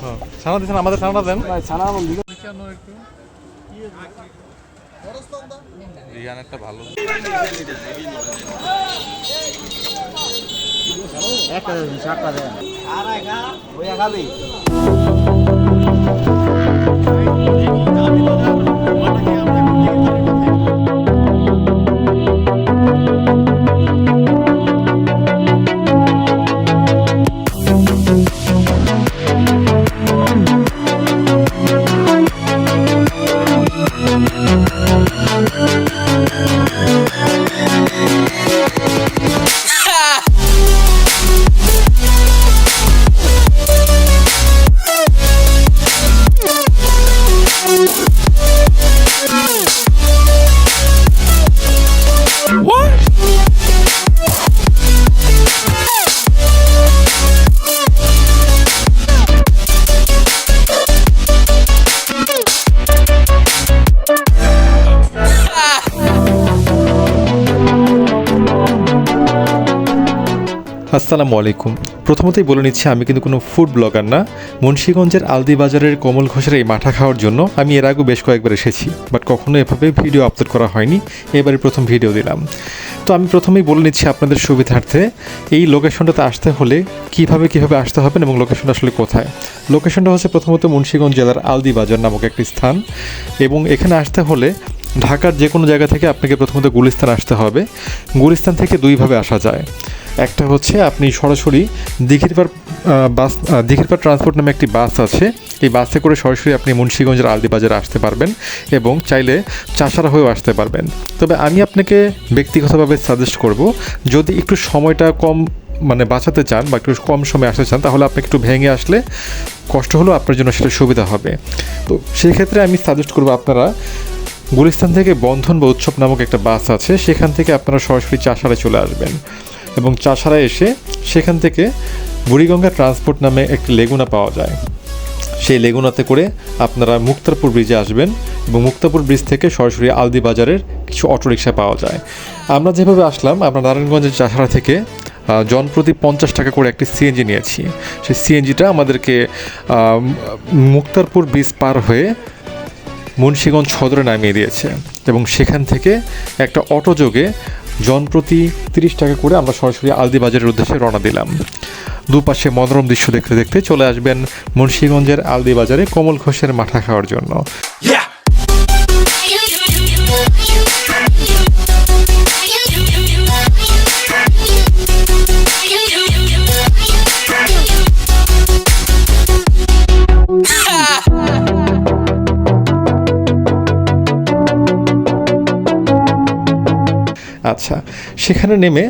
হ্যাঁ ছানা দিচ্ছেন আমাদের ছানাটা দেন। ছানা দিকে। রিয়ান একটা ভালো একটা আর একা ওই খাবি। আসসালামু আলাইকুম। প্রথমতেই বলে নিচ্ছি, আমি কিন্তু কোনো ফুড ব্লগার না। মুন্সীগঞ্জের আলদি বাজারের কমল ঘোষের এই মাঠা খাওয়ার জন্য আমি এর আগেও বেশ কয়েকবার এসেছি বাট কখনো এভাবে ভিডিও আপলোড করা হয়নি। এবারে প্রথম ভিডিও দিলাম। তো আমি প্রথমেই বলে নিচ্ছি আপনাদের সুবিধার্থে, এই লোকেশনটাতে আসতে হলে কীভাবে কীভাবে আসতে হবে এবং লোকেশনটা আসলে কোথায়? লোকেশনটা হচ্ছে প্রথমত মুন্সীগঞ্জ জেলার আলদি বাজার নামক একটি স্থান, এবং এখানে আসতে হলে ঢাকার যে কোনো জায়গা থেকে আপনাকে প্রথমত গুলিস্তান আসতে হবে। গুলিস্তান থেকে দুইভাবে আসা যায়। একটা হচ্ছে আপনি সরাসরি দিঘিরপাড় বাস দিঘিরপাড় ট্রান্সপোর্ট নামে একটি বাস আছে। এই বাসে করে সরাসরি আপনি মুন্সীগঞ্জের আলদি বাজারে আসতে পারবেন এবং চাইলে চাষারা হয়েও আসতে পারবেন। তবে আমি আপনাকে ব্যক্তিগতভাবে সাজেস্ট করব, যদি একটু সময়টা কম মানে বাঁচাতে চান বা একটু কম সময় আসতে চান, তাহলে আপনাকে একটু ভেঙে আসলে কষ্ট হলেও আপনার জন্য সেটা সুবিধা হবে। তো সেই ক্ষেত্রে আমি সাজেস্ট করব আপনারা গুলিস্তান থেকে বন্ধন বা উৎসব নামক একটা বাস আছে, সেখান থেকে আপনারা সরাসরি চাষারে চলে আসবেন। এবং চাষারা এসে সেখান থেকে বুড়িগঙ্গা ট্রান্সপোর্ট নামে একটি লেগুনা পাওয়া যায়। সেই লেগুনাতে করে আপনারা মুক্তারপুর ব্রিজে আসবেন এবং মুক্তারপুর ব্রিজ থেকে সরাসরি আলদি বাজারের কিছু অটোরিকশা পাওয়া যায়। আমরা যেভাবে আসলাম, আমরা নারায়ণগঞ্জের চাষারা থেকে জনপ্রতি পঞ্চাশ টাকা করে একটি সিএনজি নিয়েছি। সেই সিএনজিটা আমাদেরকে মুক্তারপুর ব্রিজ পার হয়ে মুন্সীগঞ্জ সদরে নামিয়ে দিয়েছে এবং সেখান থেকে একটা অটো যোগে জনপ্রতি তিরিশ টাকা করে আমরা সরাসরি আলদিবাজারের উদ্দেশ্যে রওনা দিলাম। দুপাশে মনোরম দৃশ্য দেখতে দেখতে চলে আসবেন মুন্সীগঞ্জের আলদিবাজারে কমল ঘোষের মাঠা খাওয়ার জন্য। আচ্ছা সেখানে নেমে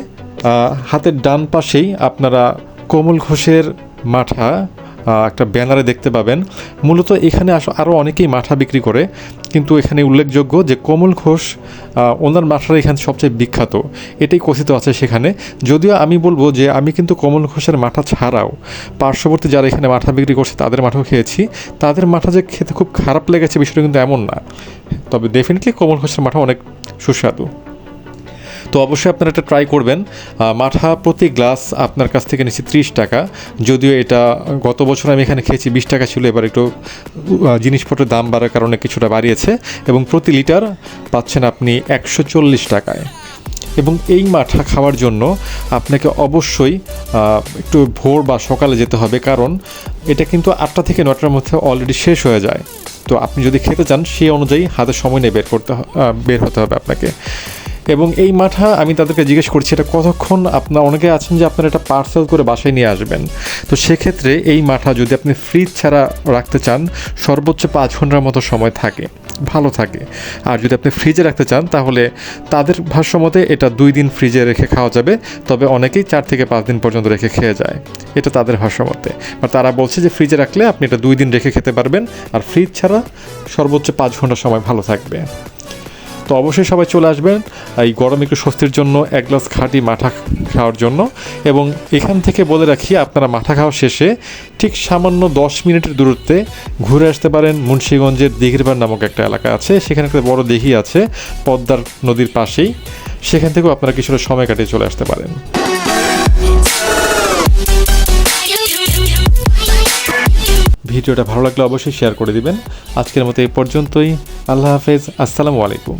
হাতের ডান পাশেই আপনারা কমল ঘোষের মাঠা একটা ব্যানারে দেখতে পাবেন। মূলত এখানে আস আরও অনেকেই মাঠা বিক্রি করে, কিন্তু এখানে উল্লেখযোগ্য যে কমল ঘোষ ওনার মাঠাটা এখানে সবচেয়ে বিখ্যাত। এটাই কথিত আছে সেখানে। যদিও আমি বলব যে আমি কিন্তু কমল ঘোষের মাঠা ছাড়াও, পার্শ্ববর্তী যারা এখানে মাঠা বিক্রি করছে, তাদের মাঠাও খেয়েছি। তাদের মাঠা যে খেতে খুব খারাপ লেগেছে বিষয়টা কিন্তু এমন না। তবে ডেফিনেটলি কমল ঘোষের মাঠা অনেক সুস্বাদু। তো অবশ্যই আপনারা এটা ট্রাই করবেন। মাঠা প্রতি গ্লাস আপনার কাছ থেকে নিচ্ছি ত্রিশ টাকা। যদিও এটা গত বছর আমি এখানে খেয়েছি বিশ টাকা ছিল, এবার একটু জিনিসপত্রের দাম বাড়ার কারণে কিছুটা বাড়িয়েছে এবং প্রতি লিটার পাচ্ছেন আপনি একশো চল্লিশ টাকায়। এবং এই মাঠা খাওয়ার জন্য আপনাকে অবশ্যই একটু ভোর বা সকালে যেতে হবে, কারণ এটা কিন্তু আটটা থেকে নটার মধ্যে অলরেডি শেষ হয়ে যায়। তো আপনি যদি খেতে চান, সেই অনুযায়ী হাতে সময় নিয়ে বের করতে বের হতে হবে আপনাকে। এবং এই মাঠা আমি তাদেরকে জিজ্ঞেস করছি, এটা কতক্ষণ আপনার, অনেকে আছেন যে আপনারা এটা পার্সেল করে বাসায় নিয়ে আসবেন। তো সেক্ষেত্রে এই মাঠা যদি আপনি ফ্রিজ ছাড়া রাখতে চান, সর্বোচ্চ পাঁচ ঘণ্টার মতো সময় থাকে, ভালো থাকে। আর যদি আপনি ফ্রিজে রাখতে চান, তাহলে তাদের ভাষ্যমতে এটা দুই দিন ফ্রিজে রেখে খাওয়া যাবে, তবে অনেকেই চার থেকে পাঁচ দিন পর্যন্ত রেখে খেয়ে যায়। এটা তাদের ভাষ্যমতে। আর তারা বলছে যে ফ্রিজে রাখলে আপনি এটা দুই দিন রেখে খেতে পারবেন, আর ফ্রিজ ছাড়া সর্বোচ্চ পাঁচ ঘণ্টা সময় ভালো থাকবে। তো অবশ্যই সবাই চলে আসবেন, এই গরম একটু স্বস্তির জন্য, এক গ্লাস খাঁটি মাঠা খাওয়ার জন্য। এবং এখান থেকে বলে রাখি, আপনারা মাঠা খাওয়া শেষে ঠিক সামান্য দশ মিনিটের দূরত্বে ঘুরে আসতে পারেন মুন্সীগঞ্জের দিঘিরবার নামক একটা এলাকা আছে। সেখানে একটা বড় দিঘি আছে, পদ্মার নদীর পাশেই। সেখান থেকেও আপনারা কিছুটা সময় কাটিয়ে চলে আসতে পারেন। ভিডিওটা ভালো লাগলে অবশ্যই শেয়ার করে দিবেন। আজকের মতো এই পর্যন্তই। আল্লাহ হাফেজ। আসসালামু আলাইকুম।